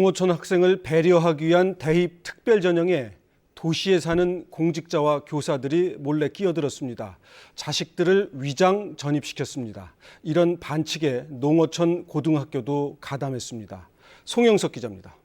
농어촌 학생을 배려하기 위한 대입 특별 전형에 도시에 사는 공직자와 교사들이 몰래 끼어들었습니다. 자식들을 위장 전입시켰습니다. 이런 반칙에 농어촌 고등학교도 가담했습니다. 송영석 기자입니다.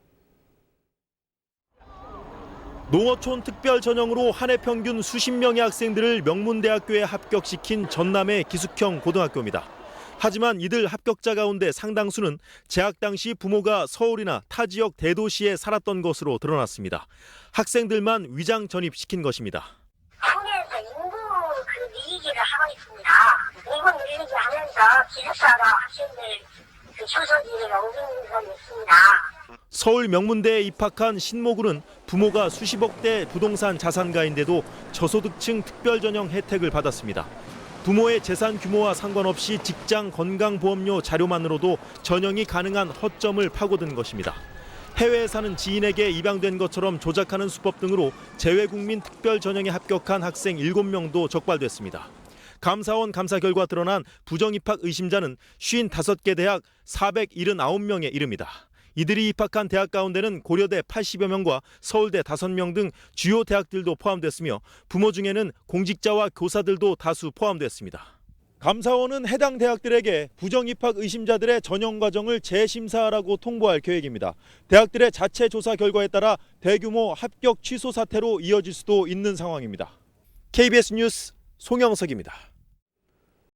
농어촌 특별 전형으로 한 해 평균 수십 명의 학생들을 명문대학교에 합격시킨 전남의 기숙형 고등학교입니다. 하지만 이들 합격자 가운데 상당수는 재학 당시 부모가 서울이나 타 지역 대도시에 살았던 것으로 드러났습니다. 학생들만 위장 전입시킨 것입니다. 학내에서 인구 그 밀리기를 하고 있습니다. 인구 밀리기 하면서 기숙사가 학생들 그 초소지를 옮기는 건 있습니다. 서울 명문대에 입학한 신모군은 부모가 수십억대 부동산 자산가인데도 저소득층 특별 전형 혜택을 받았습니다. 부모의 재산 규모와 상관없이 직장 건강보험료 자료만으로도 전형이 가능한 허점을 파고든 것입니다. 해외에 사는 지인에게 입양된 것처럼 조작하는 수법 등으로 재외국민 특별 전형에 합격한 학생 7명도 적발됐습니다. 감사원 감사 결과 드러난 부정 입학 의심자는 55개 대학 479명에 이릅니다. 이들이 입학한 대학 가운데는 고려대 80여 명과 서울대 5명 등 주요 대학들도 포함됐으며 부모 중에는 공직자와 교사들도 다수 포함됐습니다. 감사원은 해당 대학들에게 부정 입학 의심자들의 전형 과정을 재심사하라고 통보할 계획입니다. 대학들의 자체 조사 결과에 따라 대규모 합격 취소 사태로 이어질 수도 있는 상황입니다. KBS 뉴스 송영석입니다.